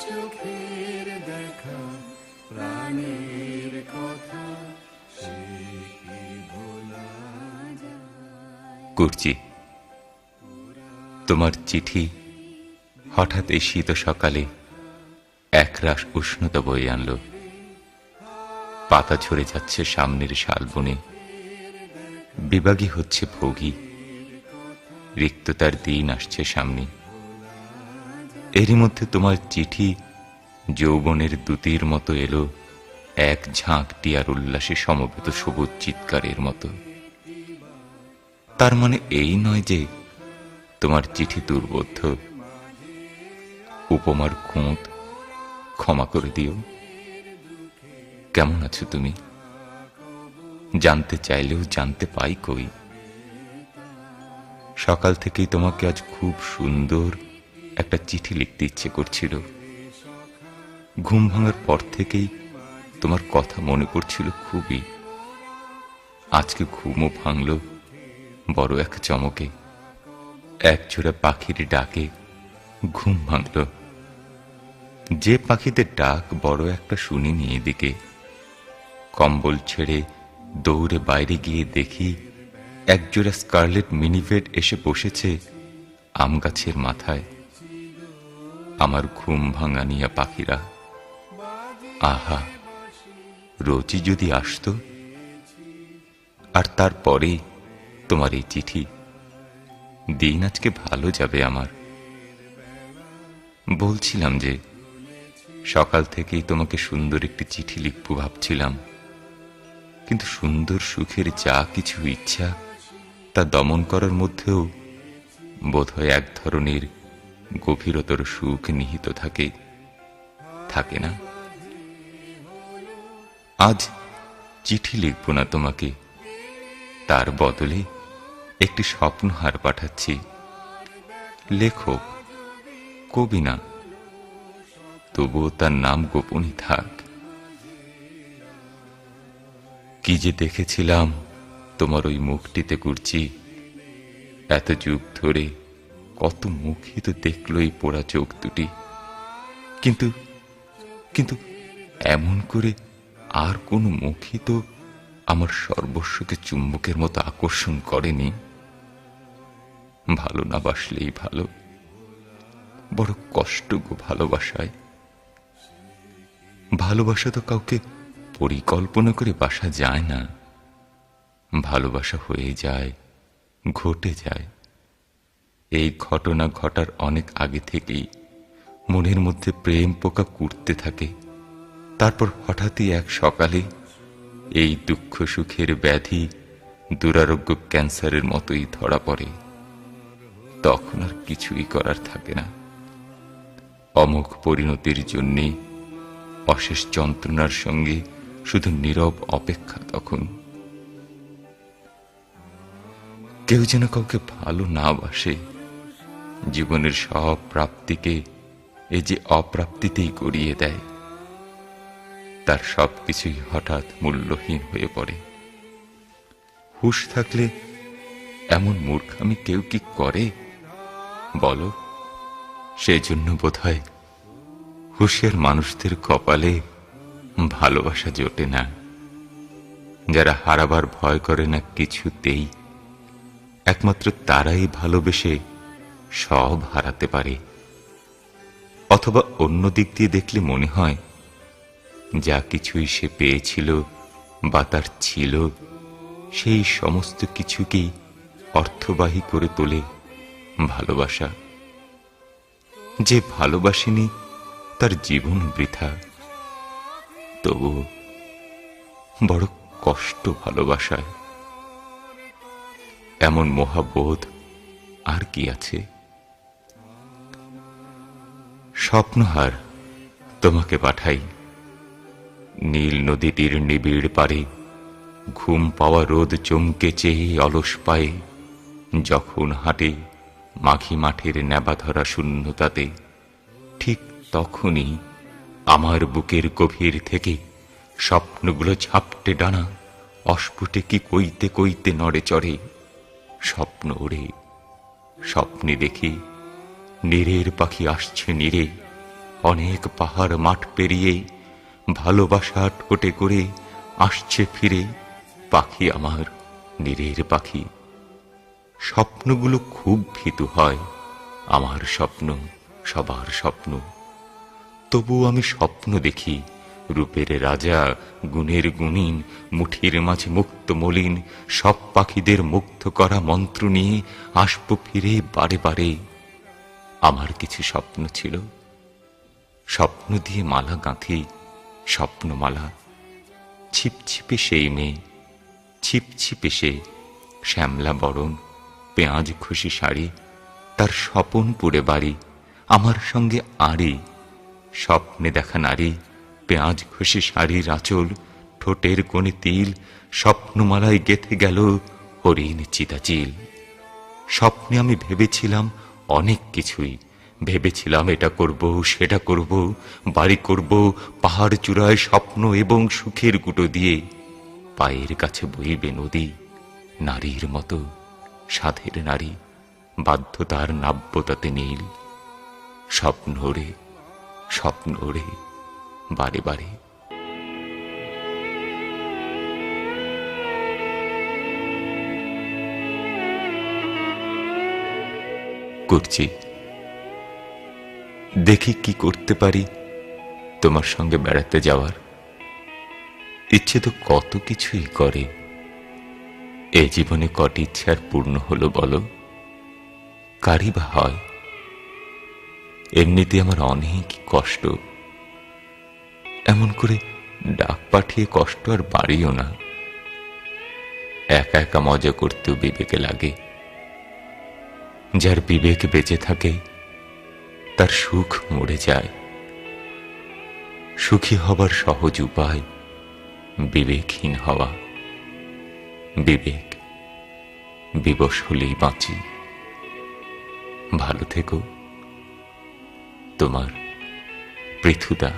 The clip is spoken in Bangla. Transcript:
চোখের দেখা, প্রাণের কথা কুর্চি, তোমার চিঠি হঠাৎ এই শীত সকালে একরাশ উষ্ণতা বয়ে আনল। পাতা ঝরে যাচ্ছে সামনের শালবনে। বিভাগী হচ্ছে ভোগী। রিক্ততার দিন আসছে সামনে। এরই মধ্যে তোমার চিঠি যৌবনের দুতির মতো এলো, এক ঝাঁক টিয়ার উল্লাসে সমবেত সবুজ চিৎকারের মতো। তার মানে এই নয় যে তোমার চিঠি দুর্বোধ্য। উপমার খুঁত ক্ষমা করে দিও। কেমন আছো তুমি? জানতে চাইলেও জানতে পাই কই। সকাল থেকেই তোমাকে আজ খুব সুন্দর একটা চিঠি লিখতে ইচ্ছে করছিল। ঘুম ভাঙার পর থেকেই তোমার কথা মনে পড়ছিল খুবই। আজকে ঘুমও ভাঙল, বড় এক চমকে। এক জোড়া পাখির ডাকে ঘুম ভাঙল। যে পাখিদের ডাক বড় একটা শুনিনি এদিকে। কম্বল ছেড়ে দৌড়ে বাইরে গিয়ে দেখি একজোড়া স্কারলেট মিনিভেট এসে বসেছে আম গাছের মাথায়। আমার ঘুম ভাঙানিয়া পাখিরা। আহা, রোজই যদি আসতো, আর তারপরেই তোমার এই চিঠি, দিন আজকে ভালো যাবে আমার। বলছিলাম যে, সকাল থেকেই তোমাকে সুন্দর একটি চিঠি লিখব ভাবছিলাম। কিন্তু সুন্দর সুখের যা কিছু ইচ্ছা, তা দমন করার মধ্যেও বোধহয় এক ধরনের গভীরতর সুখ নিহিত থাকে। থাকে না? আজ চিঠি লিখব না তোমাকে। তার বদলে একটি স্বপ্নহার পাঠাচ্ছি। লেখক কবি না। তবুও তার নাম গোপনই থাক। কি যে দেখেছিলাম তোমার ওই মুখটিতে করছি এত যুগ ধরে কত মুখই তো দেখল এই পোড়া চোখ দুটি। কিন্তু কিন্তু এমন করে আর কোনো মুখই তো আমার সর্বস্বকে চুম্বকের মতো আকর্ষণ করেনি। ভালো না বাসলেই ভালো, বড় কষ্ট গো ভালোবাসায়। ভালোবাসা তো কাউকে পরিকল্পনা করে বাসা যায় না। ভালোবাসা হয়ে যায়, ঘটে যায়। এই ঘটনা ঘটার অনেক আগে থেকেই মনের মধ্যে প্রেম পোকা কুড়তে থাকে। তারপর হঠাৎই এক সকালে এই দুঃখ সুখের ব্যাধি দুরারোগ্য ক্যান্সারের মতোই ধরা পড়ে। তখন আর কিছুই করার থাকে না। অমোঘ পরিণতির জন্যে অশেষ যন্ত্রণার সঙ্গে শুধু নীরব অপেক্ষা তখন। কেউ যেন কাউকে ভালো না বাসে। জীবনের সব প্রাপ্তিকে এই যে অপ্রাপ্তিতেই গড়িয়ে দেয়। তার সব কিছুই হঠাৎ মূল্যহীন হয়ে পড়ে। হুশ থাকলে এমন মূর্খামি কেউ কি করে? বলো সেই জন্য বোধ হয় হুশের মানুষদের কপালে ভালোবাসা জোটে না। যারা হারাবার ভয় করে না কিছুতেই, একমাত্র তারাই ভালোবেসে সব হারাতে পারে। অথবা অন্য দিক দিয়ে দেখলে মনে হয়, যা কিছুই সে পেয়েছিল বা তার ছিল, সেই সমস্ত কিছুকেই অর্থবাহী করে তোলে ভালোবাসা। যে ভালোবাসেনি, তার জীবন বৃথা। তবু বড় কষ্ট ভালোবাসায়। এমন মহাবোধ আর কি আছে? স্বপ্নহার তোমাকে পাঠাই। নীল নদীটির নিবিড় পারে ঘুম পাওয়া রোদ চমকে চেয়ে অলস পায়ে, যখন হাঁটে মাঘি মাঠের নেবাধরা শূন্যতাতে, ঠিক তখনই আমার বুকের গভীর থেকে স্বপ্নগুলো ঝাপটে ডানা অস্ফুটে কি কইতে কইতে নড়ে চড়ে, স্বপ্ন ওড়ে, স্বপ্নে দেখি নীরের পাখি আসছে নীরে। অনেক পাহাড় মাঠ পেরিয়ে, ভালোবাসা ঠোঁটে করে আসছে ফিরে পাখি আমার, নীরের পাখি। স্বপ্নগুলো খুব ভীতু হয়, আমার স্বপ্ন, সবার স্বপ্ন। তবু আমি স্বপ্ন দেখি, রূপের রাজা, গুণের গুণীন, মুঠির মাঝে মুক্ত মলিন, সব পাখিদের মুগ্ধ করা মন্ত্র নিয়ে আসব ফিরে বারে বারে। আমার কিছু স্বপ্ন ছিল। স্বপ্ন দিয়ে মালা গাঁথি, স্বপ্নমালা। ছিপছিপে সেই মেয়ে, ছিপছিপে সে শ্যামলা বরণ, পেঁয়াজ খুশি শাড়ি, তার স্বপন পুরে বাড়ি, আমার সঙ্গে আড়ি, স্বপ্নে দেখা নারী, পেঁয়াজ খুশি শাড়ির আঁচল, ঠোঁটের কোণে তিল, স্বপ্নমালায় গেথে গেল হরিণ চিতাচিল। স্বপ্নে আমি ভেবেছিলাম অনেক কিছুই। ভেবেছিলাম এটা করব, সেটা করব, বাড়ি করব, পাহাড় চূড়ায় স্বপ্ন এবং সুখের গুটো দিয়ে। পায়ের কাছে বইবে নদী, নারীর মতো, সাধের নারী, বাধ্যতার নাব্যতাতে নীল। স্বপ্ন রে স্বপ্ন রে, বারে বারে। করছি। দেখি কি করতে পারি তোমার সঙ্গে বেড়াতে যাওয়ার। ইচ্ছে তো কত কিছুই করে। এ জীবনে কটি ইচ্ছে আর পূর্ণ হলো বলো? কারি বা হয়? এমনিতে আমার অনেক কষ্ট। এমন করে ডাক পাঠিয়ে কষ্ট আর বাড়িও না। একা একা মজা করতেও বিবেকে লাগে। যার বিবেক বেঁচে থাকে, তার সুখ মরে যায়। সুখী হবার সহজ উপায় বিবেকহীন হওয়া। বিবেক বিবশ হলেই বাঁচি। ভালো থেকো। তোমার পৃথুদা।